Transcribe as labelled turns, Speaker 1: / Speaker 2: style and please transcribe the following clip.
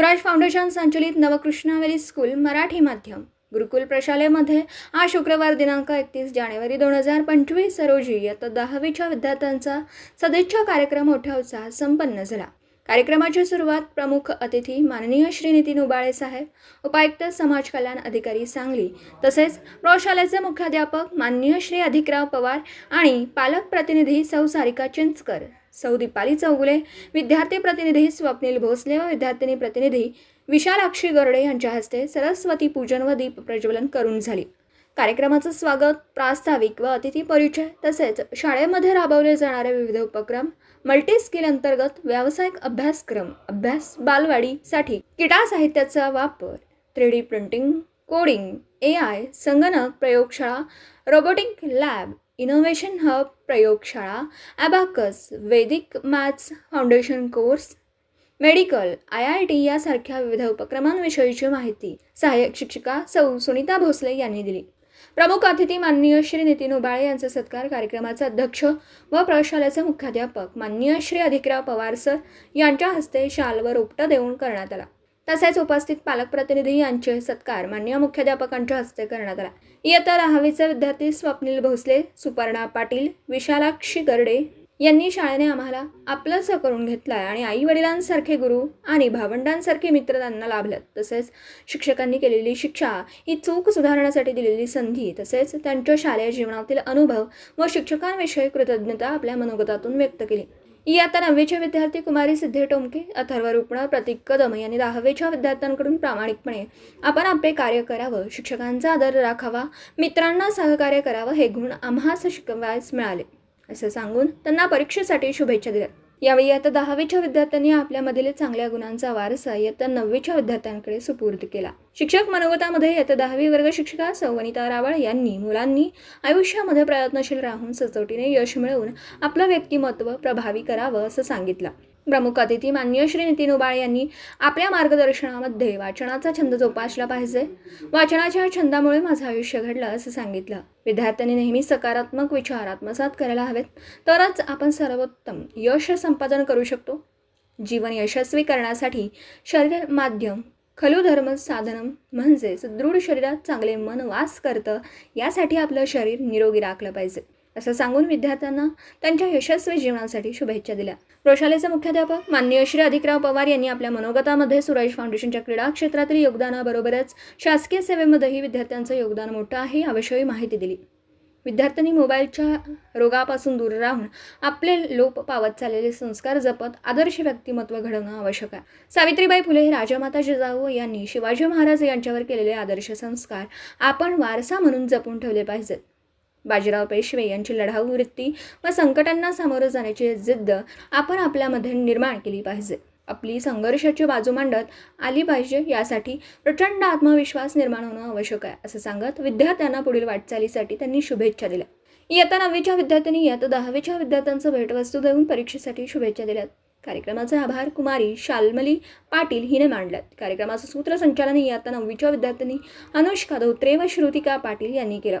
Speaker 1: Swaraj foundation संचलित नवकृष्णावेली school Marathi माध्यम. गुरुकुल प्रशालेमध्ये आज शुक्रवार दिनांक एकतीस जानेवारी दोन हजार पंचवीस रोजी इयत्ता दहावीच्या विद्यार्थ्यांचा सदिच्छा कार्यक्रम मोठ्या उत्साहात संपन्न झाला. कार्यक्रमाची सुरुवात प्रमुख अतिथी माननीय श्री नितीन उबाळे साहेब उपायुक्त समाज कल्याण अधिकारी सांगली तसेच प्रौशालेचे मुख्याध्यापक माननीय श्री अधिकराव पवार आणि पालक प्रतिनिधी सौ सारिका चिंचकर. सौ दीपाली चौगुले विद्यार्थी प्रतिनिधी स्वप्नील भोसले व विद्यार्थिनी प्रतिनिधी विशालाक्षी गरडे यांच्या हस्ते सरस्वती पूजन व दीप प्रज्वलन करून झाली. कार्यक्रमाचं स्वागत प्रास्ताविक व अतिथी परिचय तसेच शाळेमध्ये राबवले जाणारे विविध उपक्रम मल्टी स्किल अंतर्गत व्यावसायिक अभ्यासक्रम अभ्यास बालवाडीसाठी किटा साहित्याचा वापर three D printing coding A I संगणक प्रयोगशाळा रोबोटिक लॅब इनोव्हेशन हब प्रयोगशाळा abacus Vedic maths foundation course medical I I T यासारख्या विविध उपक्रमांविषयीची माहिती सहाय्यक शिक्षिका सौ सुनीता भोसले यांनी दिली. प्रमुख अतिथी माननीय श्री नितीन उबाळे यांचा सत्कार कार्यक्रमाचे अध्यक्ष व प्रयोगशाळेचे मुख्याध्यापक माननीय श्री अधिकराव पवार सर यांच्या हस्ते शाल व रोपटं देऊन करण्यात आला. तसेच उपस्थित पालक प्रतिनिधी यांचे सत्कार मान्य मुख्याध्यापकांच्या हस्ते करण्यात आला. इयत्ता दहावीचे विद्यार्थी स्वप्नील भोसले सुपर्णा पाटील विशालाक्षी गरडे यांनी शाळेने आम्हाला आपलंसं करून घेतलं आहे आणि आई वडिलांसारखे गुरु आणि भावंडांसारखे मित्र त्यांना लाभलेत तसेच शिक्षकांनी केलेली शिक्षा ही चूक सुधारण्यासाठी दिलेली संधी तसेच त्यांच्या शालेय जीवनातील अनुभव व शिक्षकांविषयी कृतज्ञता आपल्या मनोगतातून व्यक्त केली. इयत्ता नववीचे विद्यार्थी कुमारी सिद्धे टोमके अथर्व रुपणा प्रतीक कदम यांनी दहावीच्या विद्यार्थ्यांकडून प्रामाणिकपणे आपण आपले कार्य करावं शिक्षकांचा आदर राखावा मित्रांना सहकार्य करावं हे गुण आम्हास शिकवायस मिळाले असं सांगून त्यांना परीक्षेसाठी शुभेच्छा दिल्या. यावेळी आता दहावीच्या विद्यार्थ्यांनी आपल्यामधील चांगल्या गुणांचा वारसा इयत्ता नववीच्या विद्यार्थ्यांकडे सुपूर्द केला. शिक्षक मनोगतामध्ये इयत्ता दहावी वर्ग शिक्षिका सौवनिता रावळ यांनी मुलांनी आयुष्यामध्ये प्रयत्नशील राहून सचोटीने यश मिळवून आपलं व्यक्तिमत्व प्रभावी करावं असं सांगितलं. प्रमुख अतिथी मान्य श्री नितीन उबाळे यांनी आपल्या मार्गदर्शनामध्ये वाचनाचा छंद जोपासला पाहिजे. वाचनाच्या छंदामुळे माझं आयुष्य घडलं असं सांगितलं. विद्यार्थ्यांनी नेहमी सकारात्मक विचार आत्मसात करायला हवेत. तरच आपण सर्वोत्तम यश संपादन करू शकतो. जीवन यशस्वी करण्यासाठी शरीर माध्यम खलुधर्म साधनम म्हणजेच दृढ शरीरात चांगले मन वास करतं यासाठी आपलं शरीर निरोगी राखलं पाहिजे. असं सांगून विद्यार्थ्यांना त्यांच्या यशस्वी जीवनासाठी शुभेच्छा दिल्या. प्रशालेचे मुख्याध्यापक माननीय श्री अधिकराव पवार यांनी आपल्या मनोगतामध्ये सुरेश फाउंडेशनच्या क्रीडा क्षेत्रातील योगदानाबरोबरच शासकीय सेवेमध्येही विद्यार्थ्यांचं योगदान मोठं आहे याविषयी माहिती दिली. विद्यार्थ्यांनी मोबाईलच्या रोगापासून दूर राहून आपले लोप पावत चाललेले संस्कार जपत आदर्श व्यक्तिमत्व घडवणं आवश्यक आहे. सावित्रीबाई फुले हे राजमाता जिजाऊ यांनी शिवाजी महाराज यांच्यावर केलेले आदर्श संस्कार आपण वारसा म्हणून जपून ठेवले पाहिजेत. बाजीराव पेशवे यांची लढाऊ वृत्ती व संकटांना सामोरं जाण्याची जिद्द आपण आपल्यामध्ये निर्माण केली पाहिजे. आपली संघर्षाची बाजू मांडत आली पाहिजे यासाठी प्रचंड आत्मविश्वास निर्माण होणं आवश्यक आहे असं सांगत विद्यार्थ्यांना पुढील वाटचालीसाठी त्यांनी शुभेच्छा दिल्या. इयत्ता नववीच्या विद्यार्थ्यांनी इयत्ता दहावीच्या विद्यार्थ्यांचं भेटवस्तू देऊन परीक्षेसाठी शुभेच्छा दिल्यात कार्यक्रमाचे आभार कुमारी शाल्मली पाटील हिने मांडल्यात. कार्यक्रमाचं सूत्रसंचालन इयत्ता नववीच्या विद्यार्थ्यांनी अनुष्का धोत्रे व श्रुतिका पाटील यांनी केलं.